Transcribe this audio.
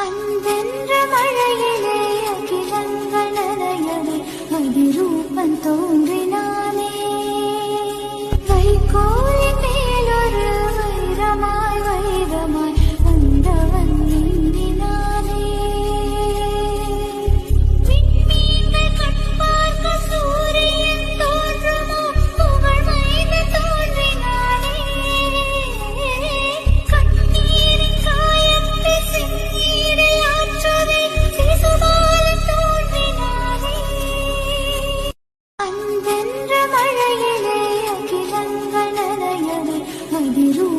அன்பென்ற மழையிலே அகிலங்கள் நனையவே மதிரூபம் தோன்றின ಎದುರು